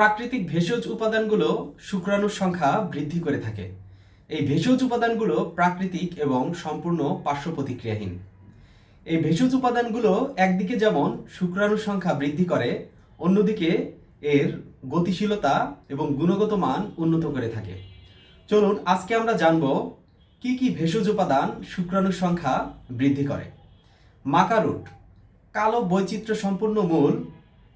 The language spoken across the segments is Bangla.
প্রাকৃতিক ভেষজ উপাদানগুলো শুক্রাণুর সংখ্যা বৃদ্ধি করে থাকে। এই ভেষজ উপাদানগুলো প্রাকৃতিক এবং সম্পূর্ণ পার্শ্ব প্রতিক্রিয়াহীন এই ভেষজ উপাদানগুলো একদিকে যেমন শুক্রাণুর সংখ্যা বৃদ্ধি করে, অন্যদিকে এর গতিশীলতা এবং গুণগত মান উন্নত করে থাকে। চলুন আজকে আমরা জানব কি কি ভেষজ উপাদান শুক্রাণুর সংখ্যা বৃদ্ধি করে। মাকারুট, কালো বৈচিত্র্য সম্পূর্ণ মূল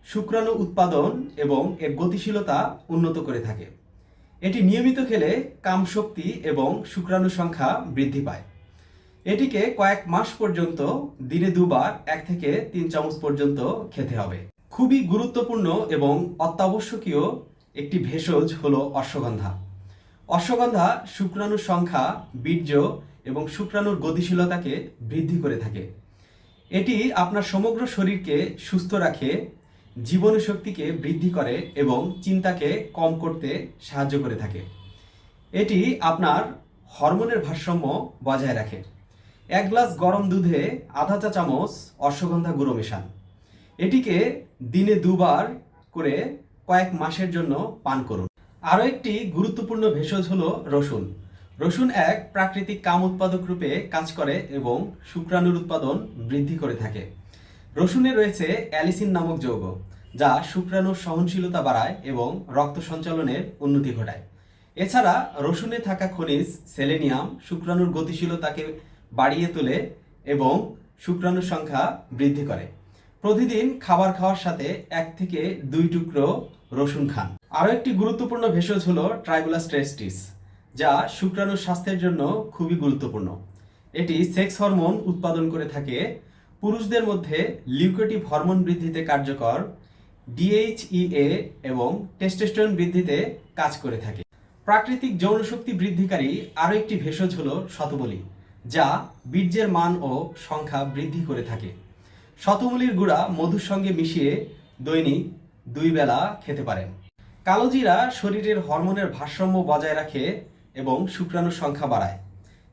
শুক্রাণু উৎপাদন এবং এর গতিশীলতা উন্নত করে থাকে। এটি নিয়মিত খেলে কামশক্তি এবং শুক্রাণু সংখ্যা বৃদ্ধি পায়। এটিকে কয়েক মাস পর্যন্ত, দিনে দুবার, এক থেকে তিন চামচ পর্যন্ত খেতে হবে। খুবই গুরুত্বপূর্ণ এবং অত্যাবশ্যকীয় একটি ভেষজ হলো অশ্বগন্ধা। অশ্বগন্ধা শুক্রাণুর সংখ্যা, বীর্য এবং শুক্রাণুর গতিশীলতাকে বৃদ্ধি করে থাকে। এটি আপনার সমগ্র শরীরকে সুস্থ রাখে জীবনী শক্তিকে বৃদ্ধি করে এবং চিন্তাকে কম করতে সাহায্য করে থাকে। এটি আপনার হরমোনের ভারসাম্য বজায় রাখে। এক গ্লাস গরম দুধে আধা চা চামচ অশ্বগন্ধা গুঁড়ো মেশান। এটিকে দিনে দুবার করে কয়েক মাসের জন্য পান করুন। আরও একটি গুরুত্বপূর্ণ ভেষজ হলো রসুন। রসুন এক প্রাকৃতিক কাম উৎপাদক রূপে কাজ করে এবং শুক্রাণুর উৎপাদন বৃদ্ধি করে থাকে। রসুনে রয়েছে অ্যালিসিন নামক যৌগ, যা শুক্রাণুর সহনশীলতা বাড়ায় এবং রক্ত সঞ্চালনের উন্নতি ঘটায়। এছাড়া রসুনে থাকা খনিজ, সেলেনিয়াম, শুক্রাণুর গতিশীলতাকে বাড়িয়ে তোলে এবং শুক্রাণুর সংখ্যা বৃদ্ধি করে। প্রতিদিন খাবার খাওয়ার সাথে এক থেকে দুই টুকরো রসুন খান। আরও একটি গুরুত্বপূর্ণ ভেষজ হলো ট্রাইবুলাস টেস্টিস যা শুক্রাণুর স্বাস্থ্যের জন্য খুবই গুরুত্বপূর্ণ। এটি সেক্স হরমোন উৎপাদন করে থাকে পুরুষদের মধ্যে লিউকেটিভ হরমোন বৃদ্ধিতে কার্যকর ডিএইচইএ এবং টেস্টোস্টেরন বৃদ্ধিতে কাজ করে থাকে। প্রাকৃতিক যৌনশক্তি বৃদ্ধিকারী আরও একটি ভেষজ হল শতবলি, যা বীর্যের মান ও সংখ্যা বৃদ্ধি করে থাকে। শতমূলির গুঁড়া মধুর সঙ্গে মিশিয়ে দৈনিক দুই বেলা খেতে পারেন। কালোজিরা শরীরের হরমোনের ভারসাম্য বজায় রাখে এবং শুক্রাণুর সংখ্যা বাড়ায়।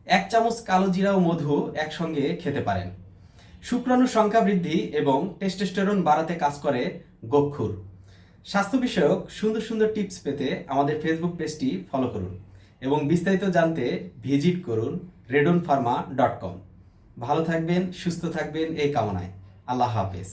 এক চামচ কালোজিরা ও মধু একসঙ্গে খেতে পারেন। শুক্রাণুর সংখ্যা বৃদ্ধি এবং টেস্টোস্টেরন বাড়াতে কাজ করে গক্ষুর। স্বাস্থ্য বিষয়ক সুন্দর সুন্দর টিপস পেতে আমাদের ফেসবুক পেজটি ফলো করুন এবং বিস্তারিত জানতে ভিজিট করুন রেডন ফার্মা ডট কম ভালো থাকবেন, সুস্থ থাকবেন, এই কামনায়। আল্লাহ হাফেজ।